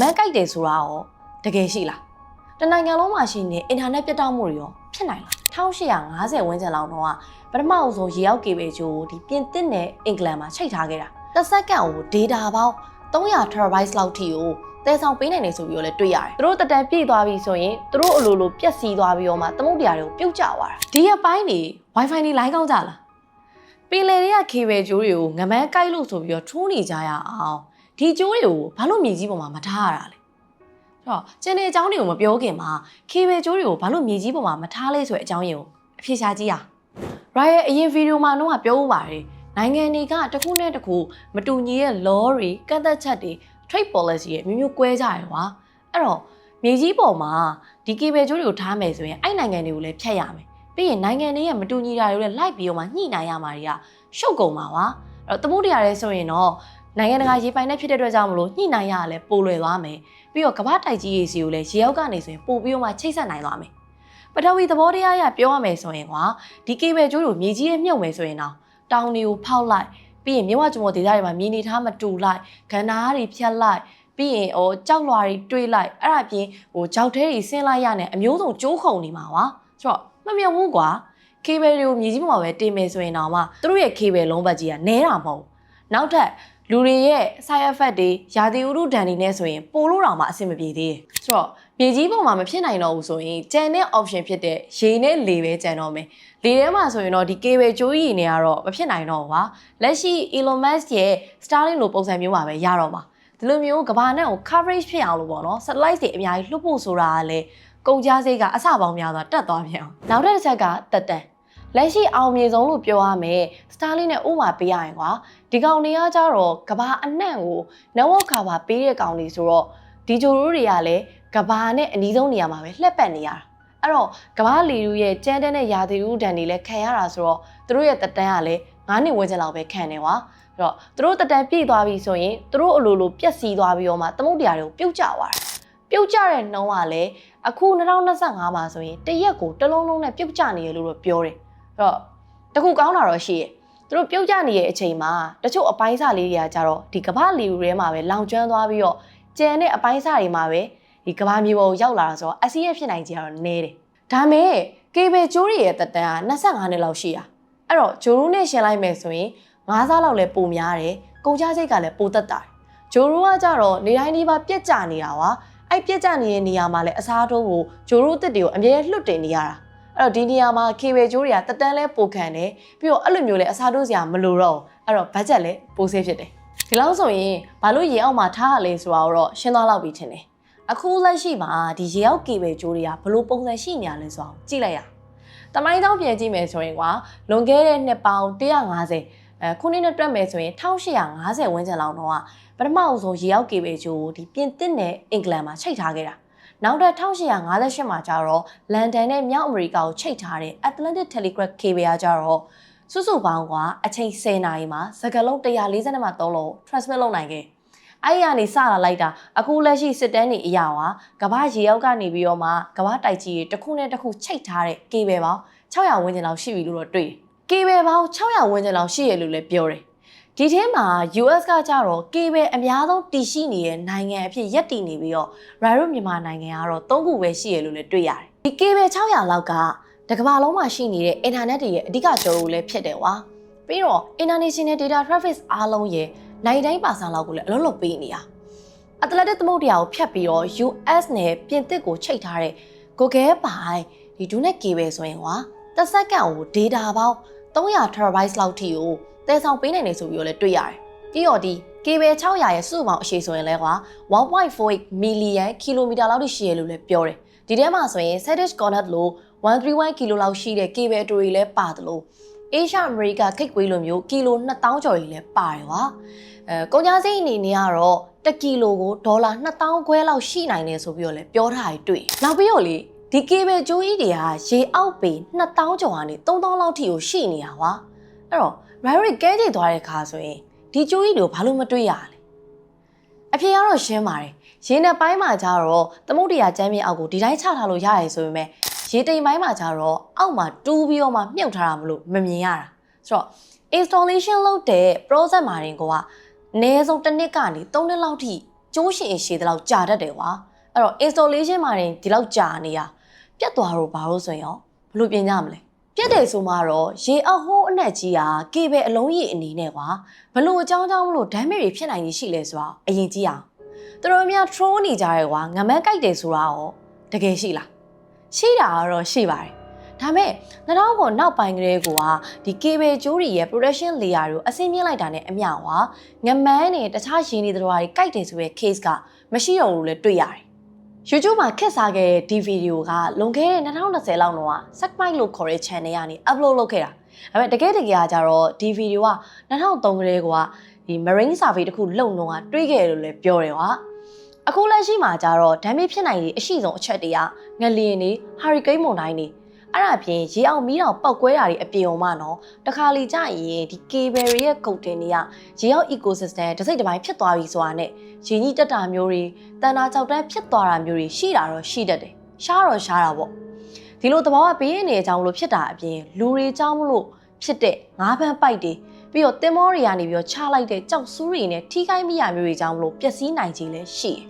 မန်းကြိုက်တယ်ဆိုတာရောတကယ်ရှိလားတနိုင်ငံလုံးမှာရှိနေအင်တာနက်ပြတ်တောက်မှုတွေရောဖြစ်နိုင်လား1850ဝန်းကျင်လောက်တော့ကပထမအဆုံးရေရောက်ကေဘေချိုဒီပြင်သစ်နဲ့အင်္ဂလန်မှာချိန်ထားခဲ့တာတစ်စက္ကန့်ကို data ပေါင်း300 terabyte လောက်ထိကိုတဲဆောင်ပေးနိုင်တယ်ဆိုပြီးတော့လည်းတွေ့ရတယ်။သူတို့တက်တန်ပြည့်သွားပြီဆိုရင်သူတို့အလိုလိုပြက်စီးသွားပြီးတော့မှသမုတ်တရားတွေကိုပြုတ်ကျသွားတာ။ဒီအပိုင်းနေ Wi-Fi နေလိုင်းကောင်းကြလား။ပင်လယ်တွေကကေဘယ်ကျိုးတွေကိုငမန်းကိုက်လို့ဆိုပြီးတော့ထိုးနေကြရအောင်။ ဒီကျိုးတွေကိုဘာလို့မြေကြီးပေါ်မှာမထားရတာလဲ။အဲ့တော့ကျန်တဲ့အကြောင်းတွေကိုမပြောခင်မှာကေဘယ်ကျိုးတွေကိုဘာလို့မြေကြီးပေါ်မှာမထားလဲဆိုတဲ့အကြောင်းရင်းကိုအဖြေရှာကြည့်ရအောင်။ Right ရဲ့အရင်ဗီဒီယိုမှာတော့ပြောဥပါတယ်။နိုင်ငံတွေကတစ်ခုနဲ့တစ်ခုမတူညီတဲ့ law တွေကန့်သက်ချက်တွေ trade policy ရဲ့မျိုးမျိုးကွဲကြရကွာအဲ့တော့မြေကြီးပေါ်မှာဒီ cable ကြိုးတွေကိုထားမယ်ဆိုရင်အဲ့နိုင်ငံတွေကိုလည်းဖြတ်ရမယ်ပြီးရင်နိုင်ငံတွေရဲ့မတူညီတာတွေကိုလည်းလိုက်ပြီးတော့မှညှိနှိုင်းရမှာတွေကရှုပ်ကုန်ပါကွာအဲ့တော့သမုဒ္ဒရာရဲဆိုရင်တော့ နိုင်ငံတကာရေပိုင်နဲ့ဖြစ်တဲ့အတွက်ကြောင့်မလို့ညှိနှိုင်းရရလဲပိုလွယ်သွားမယ်ပြီးတော့ကမ္ဘာတိုက်ကြီးရေစီကိုလည်းရေရောက်ကနေဆိုရင်ပို့ပြီးတော့မှချိတ်ဆက်နိုင်သွားမယ်ပထဝီသဘောတရားအရပြောရမယ်ဆိုရင်ကွာဒီ cable ကြိုးကိုမြေကြီးရဲ့မြုပ်မယ်ဆိုရင်တော့တောင်တွေကိုဖောက်လိုက်ပြီးရင်မြဝကျမောဒေသတွေမှာမြေနေထားမတူလိုက်ကန္နာတွေဖြတ်လိုက်ပြီးရင်ဟိုကြောက်လွာတွေတွေးလိုက်အဲ့ဒါပြင်ဟိုကြောက်သေးတွေဆင်းလိုက်ရနဲ့အမျိုးစုံကျိုးခုံနေမှာကွာဆိုတော့မမြုပ်ဘူးကွာကေဘယ်တွေကိုမြေကြီးပေါ်မှာပဲတင်မယ်ဆိုရင်တော့မှသူတို့ရဲ့ကေဘယ်လုံးဘက်ကြီးကနဲတာမဟုတ် နောက်ထပ်လူတွေရဲ့ side effect တွေယာတိဥရုဒဏ်တွေနဲ့ဆိုရင်ပိုလို့တော့မှအဆင်မပြေသေးတယ်ဆိုတော့မြေကြီးပေါ်မှာမဖြစ်နိုင်တော့ဘူးဆိုရင်ကျန်တဲ့ option ဖြစ်တဲ့ရေနဲ့လေပဲကျန်တော့မယ်လေထဲမှာဆိုရင်တော့ဒီ cable ကြိုးရည်နေကတော့မဖြစ်နိုင်တော့ဘူးပါလက်ရှိ Elon Musk ရဲ့ Starlink လိုပုံစံမျိုးမှာပဲရတော့မှာဒီလိုမျိုးကဘာနဲ့ကို coverage ဖြစ်အောင်လို့ပေါ့နော် satellite တွေအများကြီးလွှတ်ဖို့ဆိုတာကလည်းကုန်ကြစိတ်ကအဆပေါင်းများစွာတက်သွားပြန်အောင်နောက်တစ်ချက်ကတက်တန် လက်ရှိအောင်မြေဆုံးလို့ပြောရမယ် Starlink နဲ့ဥပမာပေးရရင်ကွာဒီကောင်တွေကကြတော့ကဘာအနှံ့ကို network cover ပေးတဲ့ကောင်တွေဆိုတော့ဒီဂျိုရိုးတွေကလည်းကဘာနဲ့အနီးဆုံးနေရာမှာပဲလှက်ပတ်နေရတာအဲ့တော့ကဘာလီလူရဲ့ကြမ်းတမ်းတဲ့ယာတီဥဒဏ်တွေလည်းခံရတာဆိုတော့သူတို့ရဲ့တက်တန်းကလည်း9နှစ်ဝန်းကျင်လောက်ပဲခံနေကွာအဲ့တော့သူတို့တက်တန်းပြည့်သွားပြီဆိုရင်သူတို့အလိုလိုပြက်စီးသွားပြီးတော့မှသမုတ်တရားတွေကိုပြုတ်ကျသွားတာပြုတ်ကျတဲ့နှုံးကလည်းအခု2025မှာဆိုရင်တရက်ကိုတစ်လုံးလုံးနဲ့ပြုတ်ကျနေရလို့တော့ပြောတယ်အဲ့ တော့တခုကောင်းတာတော့ရှိရဲ့သူတို့ပြုတ်ကျနေတဲ့အချိန်မှာတချို့အပိုင်းစားလေးတွေကကြတော့ဒီကမ္ဘာလီလူထဲမှာပဲလောင်ကျွမ်းသွားပြီးတော့ကျန်တဲ့အပိုင်းစားတွေမှာပဲဒီကမ္ဘာမြေပေါ်ကိုရောက်လာတာဆိုတော့အစီအဖြစ်နိုင်ကြတော့နည်းတယ်ဒါမဲ့ကေဘယ်ကျိုးတွေရဲ့တက်တန်းက25နှစ်လောက်ရှိတာအဲ့တော့ဂျိုရူးနဲ့ရှင်းလိုက်မယ်ဆိုရင်9စားလောက်လဲပိုများတယ်ကုန်ကျစရိတ်ကလည်းပိုတက်တာတယ်ဂျိုရူးကကြတော့နေတိုင်းဒီပါပြက်ကျနေတာကွာအဲ့ပြက်ကျနေတဲ့နေရာမှာလည်းအစားထိုးကိုဂျိုရူးတစ်တွေကိုအမြဲလွတ်တင်နေရတာ အဲ့တော့ဒီနေရာမှာကေဘယ်ကျိုးတွေကတက်တန်းလဲပိုခံတယ်ပြီးတော့အဲ့လိုမျိုးလဲအစားထိုးစရာမလိုတော့ဘူးအဲ့တော့ဘတ်ဂျက်လည်းပိုဆေးဖြစ်တယ်ဒီလောက်ဆိုရင်ဘာလို့ရေအောက်မှာထားရလဲဆိုတာတော့ရှင်းသွားလောက်ပြီထင်တယ်အခုလက်ရှိမှာဒီရေအောက်ကေဘယ်ကျိုးတွေကဘလို့ပုံစံရှိနေရလဲဆိုအောင်ကြည့်လိုက်ရတမိုင်းတောင်းပြန်ကြည့်မယ်ဆိုရင်ကွာလွန်ခဲ့တဲ့နှစ်ပေါင်း150အဲခုနှစ်နဲ့တွက်မယ်ဆိုရင်1850ဝန်းကျင်လောက်တော့ကပထမအဆုံးရေရောက်ကေဘယ်ကျိုးကိုဒီပြင်သစ်နဲ့အင်္ဂလန်မှာချိန်ထားခဲ့တာ နောက်တော့1858မှာကျတော့လန်ဒန်နဲ့မြောက်အမေရိကကိုချိန်ထားတဲ့ Atlantic Telegraph Cable ကကျတော့စုစုပေါင်းကအချိန်10နာရီမှာစကလုံး140နဲ့မှ3လုံး transmit လုပ်နိုင်ခဲ့အဲ့ရနေစလာလိုက်တာအခုလက်ရှိစစ်တမ်းတွေအရာဝါကဘာရေရောက်ကနေပြီးတော့မှကဘာတိုက်ကြီးတွေတစ်ခုနဲ့တစ်ခုချိတ်ထားတဲ့ cable ပေါင်း600ဝန်းကျင်လောက်ရှိပြီလို့တော့တွေ့တယ်။ cable ပေါင်း600ဝန်းကျင်လောက်ရှိရလို့လည်းပြောတယ်။ ဒီထဲမှာ US ကကြတော့ cable အများဆုံးတည်ရှိနေတဲ့နိုင်ငံအဖြစ်ရပ်တည်နေပြီးတော့ Raro မြန်မာနိုင်ငံကတော့၃ခုပဲရှိရလို့လည်းတွေ့ရတယ်။ဒီ cable 600လောက်ကတကမ္ဘာလုံးမှာရှိနေတဲ့ internet တွေရဲ့အဓိကကြော်လည်းဖြစ်တယ်ကွာ။ပြီးတော့ international data traffic အားလုံးရဲ့နိုင်တိုင်းပါဆန်လောက်ကိုလည်းအလုံးလုံးပေးနေတာအတလက်တစ်သမုဒ္ဒရာကိုဖြတ်ပြီးတော့ US နဲ့ပြင်သစ်ကိုချိတ်ထားတဲ့ Google ပိုင်ဒီဒူးနဲ့ကေပဲဆိုရင်ကွာတစ်စက္ကန့်ကို data ပေါင်း300 terabyte လောက်ထိကို တည်ဆောင်ပေးနိုင်တယ်ဆိုပြီးတော့လည်းတွေ့ရတယ်ပြီးတော့ဒီ cable 600ရဲ့စုစုပေါင်းအရှည်ဆိုရင်လဲကွာ1.48 million kilometer လောက်ထိရှိရလို့လည်းပြောတယ်ဒီထဲမှာဆိုရင် Sadish Connect လို့131 kilo လောက်ရှိတဲ့ cable အတူတွေလည်းပါတယ်လို့ Asia America ခိတ်ကွေးလိုမျိုးကီလို2000ကျော်ကြီးလည်းပါတယ်ကွာအဲကုန်ကြစိတ်အနေနဲ့ကတော့1ကီလိုကိုဒေါ်လာ2000ခွဲလောက်ရှိနိုင်တယ်ဆိုပြီးတော့လည်းပြောထားရတွေ့နောက်ပြီးတော့လေဒီကေဘယ်ကျိုးကြီးတွေကရေအောက်ပေ2000ကျော်ကနေ3000လောက်ထိကိုရှိနေတာကွာအဲ့တော့ Rary ကဲကြိတ်သွားတဲ့ခါဆိုရင်ဒီကျိုးကြီးတွေကိုဘာလို့မတွေ့ရလဲအဖေကတော့ရှင်းပါတယ်ရင်းနဲ့ပိုင်းမှာကြတော့သမုတ်တရားကျမ်းမြေအောက်ကိုဒီတိုင်းချထားလို့ရတယ်ဆိုပေမဲ့ရေတိမ်ပိုင်းမှာကြတော့အောက်မှာတူးပြီးတော့မှမြုပ်ထားတာမလို့မမြင်ရတာဆိုတော့ installation လုပ်တဲ့ process မှာတင်ကအနည်းဆုံးတစ်နှစ်ကနေ3နှစ်လောက်ထိကျိုးရှင်ရှည်တဲ့လောက်ကြာတတ်တယ်ကွာအဲ့တော့ installation မှာတင်ဒီလောက်ကြာနေရပြတ်သွားတော့ဘာလို့ဆိုရင်ရောဘလို့ပြင်ကြမလဲ ပြတ်တယ်ဆိုမှတော့ရေအောက်ဟိုးအနက်ကြီးဟာကေဘယ်အလုံးကြီးအနေနဲ့ကွာဘလို့အကြောင်းကြောင့်မလို့ damage တွေဖြစ်နိုင်ကြီးရှိလဲဆိုတော့အရင်ကြည့်အောင်သူတို့များ troll နေကြရဲကွာငမန်းကြိုက်တယ်ဆိုတာရောတကယ်ရှိလားရှိတာကတော့ရှိပါတယ်ဒါမဲ့2000ခုနောက်ပိုင်းကလေးကဒီ cable ကြိုးတွေရဲ့ production layer ကိုအဆင်းမြင့်လိုက်တာနဲ့အမျှကွာငမန်းနဲ့တခြားရင်းနေသတော်တွေကြိုက်တယ်ဆိုတဲ့ case ကမရှိတော့ဘူးလို့တွေ့ရတယ် YouTube မှာခက်စားခဲ့တဲ့ဒီဗီဒီယိုကလွန်ခဲ့တဲ့2020လောက်တော့ Segmite လို့ခေါ်တဲ့ channel ကနေ upload လုပ်ခဲ့တာ။ဒါပေမဲ့တကယ်တကယ်ကကြတော့ဒီဗီဒီယိုက2003ကလေးကဒီ Marine Survey တစ်ခုလုပ်တော့တွေးခဲ့တယ်လို့လည်းပြောတယ်ကွာ။အခုလက်ရှိမှာကြတော့ damage ဖြစ်နိုင်တဲ့အရှိဆုံးအချက်တွေကငလျင်တွေ hurricane မုန်တိုင်းတွေ အဲ့ဒါပြင်ရေအောင်မီးတောင်ပောက်ကွဲတာတွေအပြင်အောင်မနော်တခါလီကြရင်ဒီ cable တွေရဲ့ကုတ်တင်တွေကရေအောင် ecosystem တစ်စိတ်တစ်ပိုင်းဖြစ်သွားပြီဆိုတာနဲ့ရေကြီးတက်တာမျိုးတွေတန်တာကြောက်တန်းဖြစ်သွားတာမျိုးတွေရှိတာတော့ရှိတတ်တယ်ရှားတော့ရှားတာပေါ့ဒီလိုသဘာဝဘေးရင်းတွေအကြောင်းလို့ဖြစ်တာအပြင်လူတွေအကြောင်းမလို့ဖြစ်တဲ့ငါးပန်းပိုက်တွေပြီးတော့တင်မောတွေကနေပြီးတော့ချလိုက်တဲ့ကြောက်ဆူးတွေနဲ့ထိခိုက်မိရမျိုးတွေအကြောင်းမလို့ပျက်စီးနိုင်ခြင်းလည်းရှိတယ်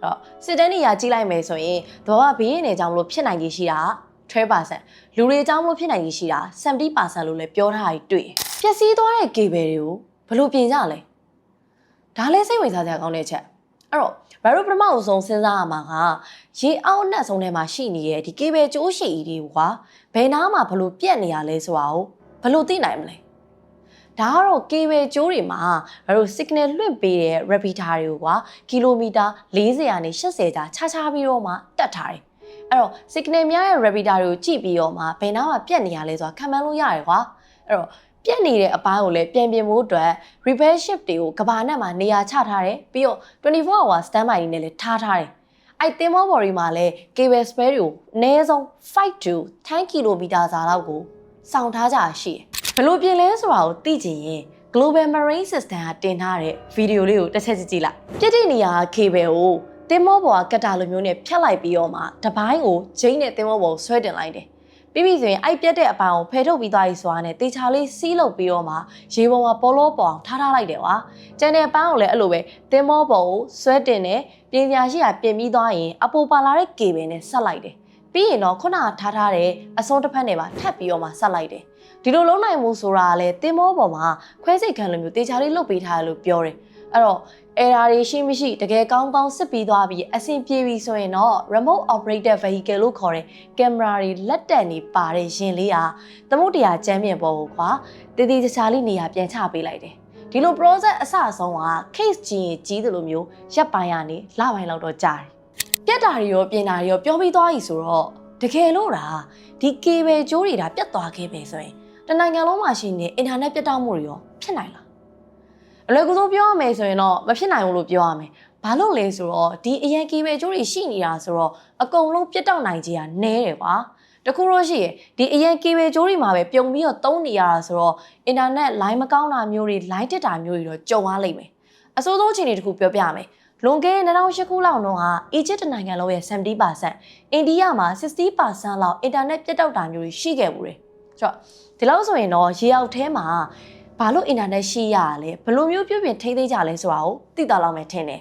အဲ့တော့စစ်တမ်းနေရာကြီးလိုက်မယ်ဆိုရင်သဘာဝဘေးရင်းတွေအကြောင်းမလို့ဖြစ်နိုင်ခြင်းရှိတာ 12%လူတွေအကြောင်းမလို့ဖြစ်နိုင်ကြီးရှိတာ70%လို့လည်းပြောထားပြီးတွေ့တယ်။ပျက်စီးသွားတဲ့ cable တွေကိုဘယ်လိုပြင်ကြလဲ။ဒါလည်းစိတ်ဝင်စားစရာကောင်းတဲ့ချက်။အဲ့တော့ဘာလို့ပထမအဆုံးစဉ်းစားရမှာကရေအောက်နှက်ဆုံးထဲမှာရှိနေတဲ့ဒီ cable ကြိုးရှည်ကြီးတွေကဘယ်နားမှာဘလို့ပြက်နေရလဲဆိုတာကိုဘလို့သိနိုင်မလဲ။ဒါကတော့ cable ကြိုးတွေမှာဘာလို့ signal လွှင့်ပေးတဲ့ repeater တွေကိုကကီလိုမီတာ40ကနေ80ကြာခြားခြားပြီးတော့မှတက်ထားတယ် အဲ့တော့ signal များရဲ့ repeater တွေကိုကြည့်ပြီးတော့မှဘယ်နားမှာပြတ်နေရလဲဆိုတာခံမှန်းလို့ရတယ်ကွာအဲ့တော့ပြက်နေတဲ့အပိုင်းကိုလည်းပြန်ပြင်ဖို့အတွက် repair ship တွေကိုကဘာနဲ့မှာနေရာချထားတယ်ပြီးတော့24 hour standby နေနဲ့လည်းထားထားတယ်အဲ့တင်မော body မှာလည်း cable spare တွေကိုအနည်းဆုံး5 to 10 km စာလောက်ကိုစောင့်ထားကြရှိတယ်ဘယ်လိုပြင်လဲဆိုတာကိုသိချင်ရင် Global Marine System ကတင်ထားတဲ့ဗီဒီယိုလေးကိုတစ်ချက်ကြည့်ကြည့်လိုက်ပြည့်တဲ့နေရာ cable ကို တင်မောပေါ်ကကတာလိုမျိုးနဲ့ဖြတ်လိုက်ပြီးတော့မှတပိုင်းကိုဂျိန်းနဲ့တင်မောပေါ်ဆွဲတင်လိုက်တယ်ပြီးပြီဆိုရင်အိုက်ပြက်တဲ့အပန်းကိုဖယ်ထုတ်ပြီးသွားပြီဆိုတာနဲ့တေချာလေးစီးလုပ်ပြီးတော့မှရေပေါ်မှာပေါ်လို့ပေါ်အောင်ထားထားလိုက်တယ်ကွာကျန်တဲ့အပန်းကိုလည်းအဲ့လိုပဲတင်မောပေါ်ကိုဆွဲတင်တယ်ပြင်ပြရှိတာပြင်ပြီးသွားရင်အပိုပါလာတဲ့ကေဘယ်နဲ့ဆက်လိုက်တယ်ပြီးရင်တော့ခုနကထားထားတဲ့အစုံတစ်ဖက်နဲ့ပါထပ်ပြီးတော့မှဆက်လိုက်တယ်ဒီလိုလုံးနိုင်မှုဆိုတာကလည်းတင်မောပေါ်မှာခွဲစိတ်ခံလိုမျိုးတေချာလေးလုပ်ပေးထားတယ်လို့ပြောတယ်အဲ့တော့ error တွေရှိမရှိတကယ်ကောင်းကောင်းစစ်ပြီးသွားပြီးအဆင်ပြေပြီဆိုရင်တော့ remote operated vehicle လို့ခေါ်တဲ့ camera တွေလက်တက်နေပါတဲ့ရင်လေးဟာသမုတ်တရားကျမ်းပြင်ပေါ်ကိုကွာတည်တည်ချာချာလေးနေရာပြန်ချပေးလိုက်တယ်ဒီလို process အစအဆုံးက case ကြီးရင်ကြီးတယ်လို့မျိုးရပ်ပိုင်းကနေလပိုင်းလောက်တော့ကြာတယ်ပြက်တာတွေရောပြင်တာတွေရောပြောပြီးသွားပြီဆိုတော့တကယ်လို့ဒါဒီ cable ကြိုးတွေဒါပြတ်သွားခဲ့ပဲဆိုရင်တနိုင်ငံလုံးမှာရှိနေအင်တာနက်ပြတ်တောက်မှုတွေရောဖြစ်နိုင်လား အလွယ်ကူဆုံးပြောရမယ်ဆိုရင်တော့မဖြစ်နိုင်ဘူးလို့ပြောရမယ်။ဘာလို့လဲဆိုတော့ဒီအရန်ကီပဲကျိုးတွေရှိနေတာဆိုတော့အကုန်လုံးပြတ်တောက်နိုင်ကြီးကနည်းတယ်ကွာ။တခုတော့ရှိရဲ့ဒီအရန်ကီပဲကျိုးတွေမှာပဲပြုံပြီးတော့တုံးနေရတာဆိုတော့အင်တာနက်လိုင်းမကောင်းတာမျိုးတွေလိုင်းတက်တာမျိုးတွေတော့ကြုံရလိမ့်မယ်။အဆိုးဆုံးအခြေအနေတစ်ခုပြောပြမယ်။လွန်ခဲ့တဲ့2008ခုလောက်တော့ကအီဂျစ်တနိုင်ငံလုံးရဲ့70%အိန္ဒိယမှာ60%လောက်အင်တာနက်ပြတ်တောက်တာမျိုးတွေရှိခဲ့ဘူးတယ်။ဆိုတော့ဒီလောက်ဆိုရင်တော့ရေအောက်ထဲမှာ ဘာလို့အင်တာနက်ရှိရရလဲဘယ်လိုမျိုးပြုပြင်ထိန်းသိမ်းကြလဲဆိုတာကိုသိတာလောက်မယ်ထင်တယ်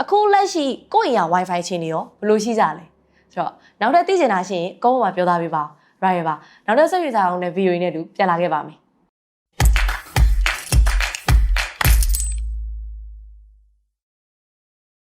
အခုလက်ရှိကိုယ့်အိမ်က wifi ချင်းနေရောဘယ်လိုရှိကြလဲဆိုတော့နောက်ထပ်သိချင်တာရှိရင်ကုန်းပေါ်မှာပြောသားပေးပါ right ပါနောက်ထပ်ဆက်ရွေးစားအောင်တဲ့ video နဲ့တူပြန်လာခဲ့ပါမယ်